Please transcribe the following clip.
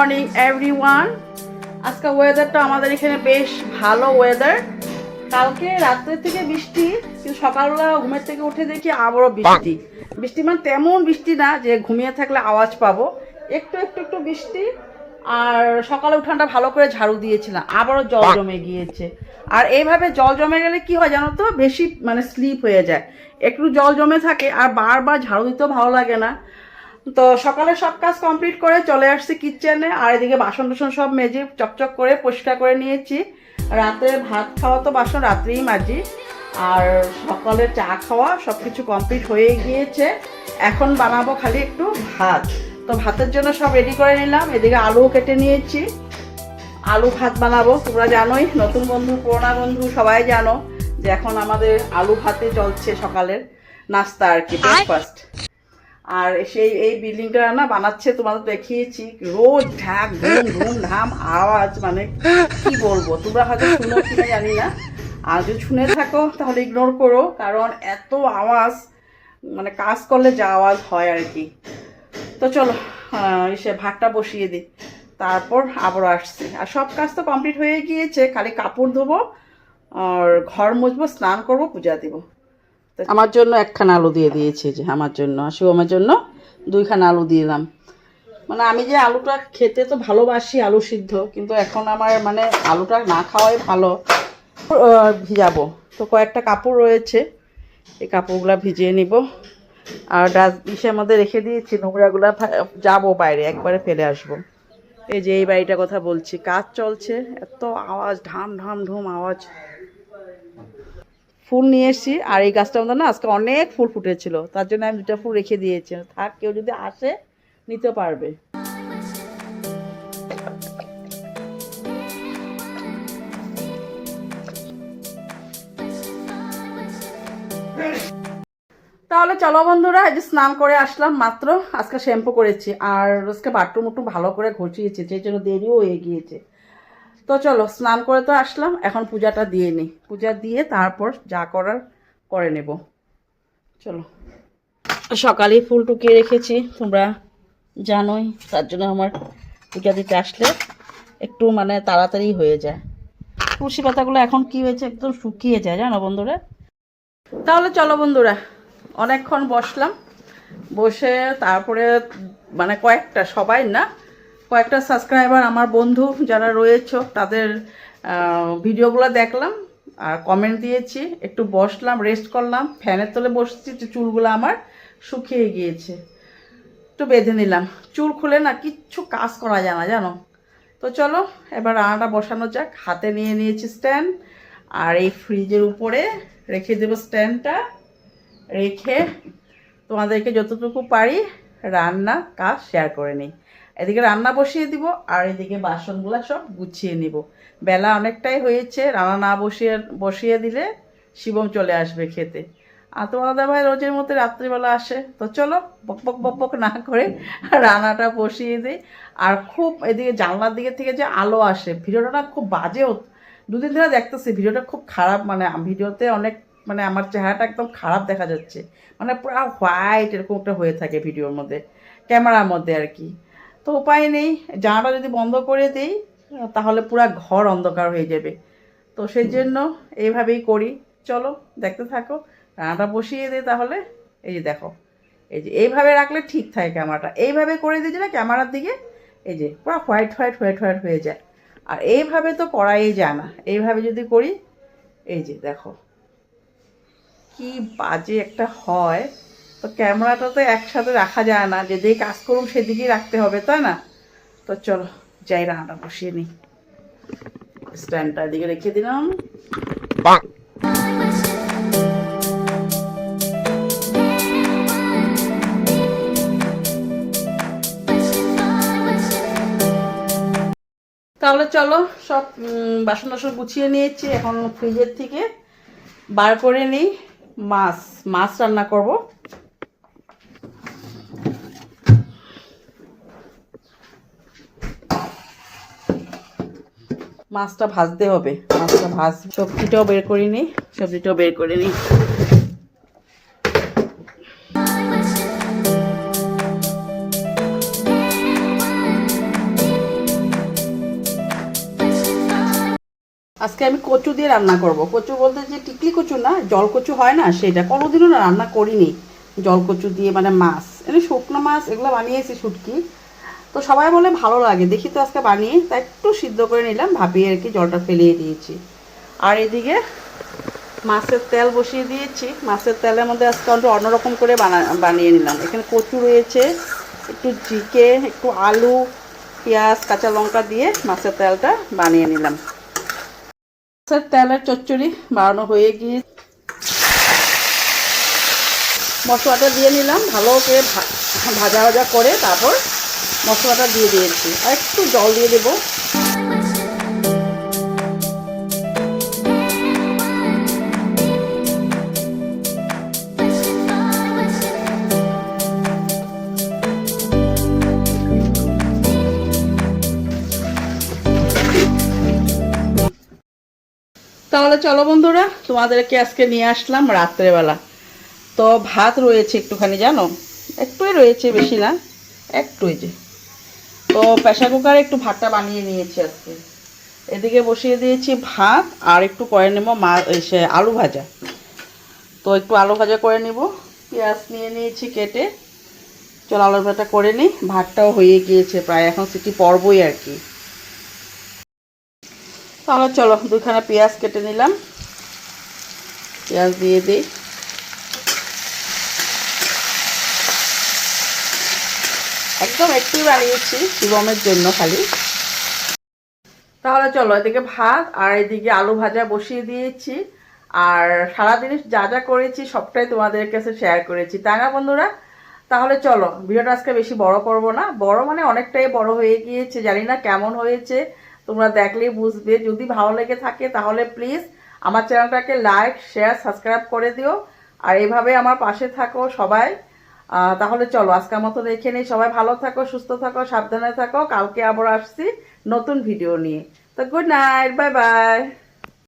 Morning everyone আজকে ওয়েদারটা আমাদের এখানে বেশ ভালো ওয়েদার কালকে রাত্রে থেকে বৃষ্টি কিন্তু সকালবেলা ঘুমের থেকে উঠে দেখি আবারও বৃষ্টি। বৃষ্টি মানে তেমন বৃষ্টি না যে ঘুমিয়ে থাকলে আওয়াজ পাবো। একটু একটু একটু বৃষ্টি আর সকালে উঠানটা ভালো করে ঝাড়ু দিয়েছিলাম। আবারও জল জমে গিয়েছে। আর এইভাবে জল জমে গেলে কি হয় জানো তো? বেশি মানে স্লিপ হয়ে যায়। একটু জল জমে থাকে আর বারবার ঝাড়ু দিতেও ভালো লাগে না। তো সকালে সব কাজ কমপ্লিট করে চলে আসছি কিচেনে। আর এদিকে বাসন টাসন সব মেজে চকচক করে পরিষ্কার করে নিয়েছি। রাতে ভাত খাওয়া তো বাসন রাত্রেই মাজি। আর সকালে চা খাওয়া সব কিছু কমপ্লিট হয়ে গিয়েছে। এখন বানাবো খালি একটু ভাত। তো ভাতের জন্য সব রেডি করে নিলাম। এদিকে আলু কেটে নিয়েছি। আলু ভাত বানাবো তোমরা জানোই নতুন বন্ধু পুরোনা বন্ধু সবাই জানো যে এখন আমাদের আলু ভাতে চলছে সকালের নাস্তা আর কি ব্রেকফাস্ট আর সেই, এই বিল্ডিংটা না বানাচ্ছে তোমাদের দেখিয়েছি। রোজ ঢাক ঘুম ঘুম ধাম, আওয়াজ মানে কি বলব? তোমরা হয়তো শুনো কিনা জানি না। আর যদি শুনে থাকো, তাহলে ইগনোর করো, কারণ এত আওয়াজ মানে কাজ করলে যা আওয়াজ হয় আর কি। তো চলো এসে ভাতটা বসিয়ে দিই। তারপর আবারও আসছি। আর সব কাজ তো কমপ্লিট হয়ে গিয়েছে। খালি কাপড় ধোবো, আর ঘর মুছবো, স্নান করব, পূজা দিব। আমার জন্য একখানা আলু দিয়ে দিয়েছে যে আমার জন্য, আর শিবমের জন্য দুইখানা আলু দিলাম। মানে আমি যে আলুটা খেতে তো ভালোবাসি, আলু সিদ্ধ, কিন্তু এখন আমার মানে আলুটা না খাওয়াই ভালো। ভিজাবো। তো কয়েকটা কাপড় রয়েছে, এই কাপড়গুলো ভিজিয়ে নিব। আর ডাস্ট ইসের মধ্যে রেখে দিয়েছি, নোংরাগুলো যাব বাইরে, একবারে ফেলে আসব। এই যে এই বাড়িটার কথা বলছি, কাজ চলছে, এত আওয়াজ, ঢাম ঢাম ঢুম আওয়াজ। ফুল নিয়ে এসেছি। আর এই গাছটা আমাদের না আজকে অনেক ফুল ফুটেছিল। তার জন্য আমি দুটা ফুল রেখে দিয়েছি। থাক, কেউ যদি আসে, নিতে পারবে। তাহলে চলো বন্ধুরা, এই যে স্নান করে আসলাম মাত্র। আজকে শ্যাম্পু করেছি। আর আজকে বাথরুম একটু ভালো করে ঘষিয়েছি সেই জন্য দেরিও হয়ে গিয়েছে। তো চলো, স্নান করে তো আসলাম, এখন পূজাটা দিয়ে নিই। পূজা দিয়ে তারপর যা করার করে নেব। চলো। সকালে ফুল টুকিয়ে রেখেছি, তোমরা জানোই, তার জন্য আমার পূজা দিতে আসলে একটু মানে তাড়াতাড়ি হয়ে যায়। তুলসী পাতাগুলো এখন কি হয়েছে, একদম শুকিয়ে যায়, জানো বন্ধুরা? তাহলে চলো বন্ধুরা, অনেকক্ষণ বসলাম, বসে তারপরে মানে কয়েকটা, সবাই না কয়েকটা সাবস্ক্রাইবার আমার বন্ধু যারা রয়েছে, তাদের ভিডিওগুলো দেখলাম আর কমেন্ট দিয়েছি। একটু বসলাম রেস্ট করলাম। ফ্যানের তলে বসছি চুলগুলো আমার শুকিয়ে গিয়েছে। একটু বেঁধে নিলাম। চুল খুলে না কিচ্ছু কাজ করা যায় না, জানো? তো চলো, এবার রান্নাটা বসানো যাক। হাতে নিয়ে নিয়েছি স্ট্যান্ড আর এই ফ্রিজের উপরে রেখে দেবো স্ট্যান্ডটা রেখে তোমাদেরকে যতটুকু পারি রান্না কাজ শেয়ার করে নিই। এদিকে রান্না বসিয়ে দিব, আর এদিকে বাসনগুলো সব গুছিয়ে নিব। বেলা অনেকটাই হয়েছে, রান্না না বসিয়ে বসিয়ে দিলে শিবম চলে আসবে খেতে। আর তোমাদের ভাই রোজের মতো রাত্রিবেলা আসে, তো চলো বক বক বক বক না করে রান্নাটা বসিয়ে দিই। আর খুব এদিকে জানলার দিকে থেকে যে আলো আসে, ভিডিওটা খুব বাজে হত- দুদিন ধরে দেখতেছি ভিডিওটা খুব খারাপ মানে ভিডিওতে অনেক মানে আমার চেহারাটা একদম খারাপ দেখা যাচ্ছে। মানে পুরো হোয়াইট এরকম একটা হয়ে থাকে ভিডিওর মধ্যে, ক্যামেরার মধ্যে আর কি। তো উপায় নেই জানাটা যদি বন্ধ করে দিই তাহলে পুরো ঘর অন্ধকার হয়ে যাবে। তো সেই জন্য এইভাবেই করি। চলো দেখতে থাকো রান্নাটা বসিয়ে দিই তাহলে। এই যে দেখো এই যে এইভাবে রাখলে ঠিক থাকে ক্যামেরাটা। এইভাবে করে দিয়েছি না ক্যামেরার দিকে এই যে পুরো হোয়াইট হোয়াইট হোয়াইট হোয়াইট হয়ে যায়। আর এইভাবে তো করাই যায় না। এইভাবে যদি করি এই যে দেখো কি বাজে একটা হয়। তো ক্যামেরাটা তো একসাথে রাখা যায় না যেদিকে কাজ করুন সেদিকেই রাখতে হবে তাই না? তো চলো যাই রান্নাটা বসিয়ে নিই। স্ট্যান্ডটা এদিকে রেখে দিলাম। তাহলে চলো সব বাসন টাসন গুছিয়ে নিয়েছি এখন ফ্রিজের থেকে বার করে নিই। মাছ মাছ রান্না করব। মাছটা ভাজতে হবে। মাছটা ভাজ সবজিটাও বের করে নিই সবজিটাও বের করে নিই আজকে আমি কচু দিয়ে রান্না করব। কচু বলতে যে টিকলি কচু না, জল কচু হয় না সেটা। কোনোদিনও না রান্না করিনি। জল কচু দিয়ে মানে মাছ। এনে শুকনো মাছ এগুলো বানিয়েছি শুটকি। তো সবাই বলে ভালো লাগে। দেখি তো আজকে বানিয়ে, তা একটু সিদ্ধ করে নিলাম ভাবিয়ে আর কি জলটা ফেলিয়ে দিয়েছি। আর এদিকে মাছের তেল বসিয়ে দিয়েছি। মাছের তেলের মধ্যে আজকে একটু অন্যরকম করে বানা, বানিয়ে নিলাম। এখানে কচু রয়েছে, একটু জিকে, একটু আলু, পেঁয়াজ, কাঁচা লঙ্কা দিয়ে মাছের তেলটা বানিয়ে নিলাম। মাছের তেলের চচ্চড়ি বানানো হয়ে গিয়ে মশলাটা দিয়ে নিলাম, ভালো করে ভাজা ভাজা করে তারপর মশলাটা দিয়ে দিয়েছি। আর একটু জল দিয়ে দেবো। তাহলে চলো বন্ধুরা, তোমাদেরকে আজকে নিয়ে আসলাম রাত্রেবেলা। তো ভাত রয়েছে একটুখানি, জানো? একটুই রয়েছে বেশি না। একটুই যে। তো প্রেশার কুকারে একটু ভাতটা বানিয়ে নিয়েছি আজকে। এদিকে বসিয়ে দিয়েছি ভাত আর একটু করে নেব মা আলু ভাজা। তো একটু আলু ভাজা করে নিব। পেঁয়াজ নিয়ে নিয়েছি কেটে। চল আলু ভাজাটা করে নিই। ভাতটাও হয়ে গিয়েছে প্রায়। এখন সিটি পরবই আর কি। তাহলে চলো দুখানা পেঁয়াজ কেটে নিলাম। পেঁয়াজ দিয়ে দিই। একদম একটুই বানিয়েছি শিবমের জন্য খালি। তাহলে চলো, এদিকে ভাত আর এদিকে আলু ভাজা বসিয়ে দিয়েছি। আর সারাদিন যা যা করেছি সবটাই তোমাদের কাছে শেয়ার করেছি। তাই না বন্ধুরা? তাহলে চলো, ভিডিওটা আজকে বেশি বড় করব না। বড় মানে অনেকটাই বড় হয়ে গিয়েছে, জানি না কেমন হয়েছে। তোমরা দেখলেই বুঝবে। যদি ভালো লেগে থাকে তাহলে প্লিজ আমার চ্যানেলটাকে লাইক শেয়ার সাবস্ক্রাইব করে দিও। আর এইভাবে আমার পাশে থাকো সবাই। তাহলে চলো, আজকের মতন রেখে নেই সবাই ভালো থাকো, সুস্থ থাকো, সাবধানে থাকো। কালকে আবার আসছি নতুন ভিডিও নিয়ে। তো গুড নাইট বাই বাই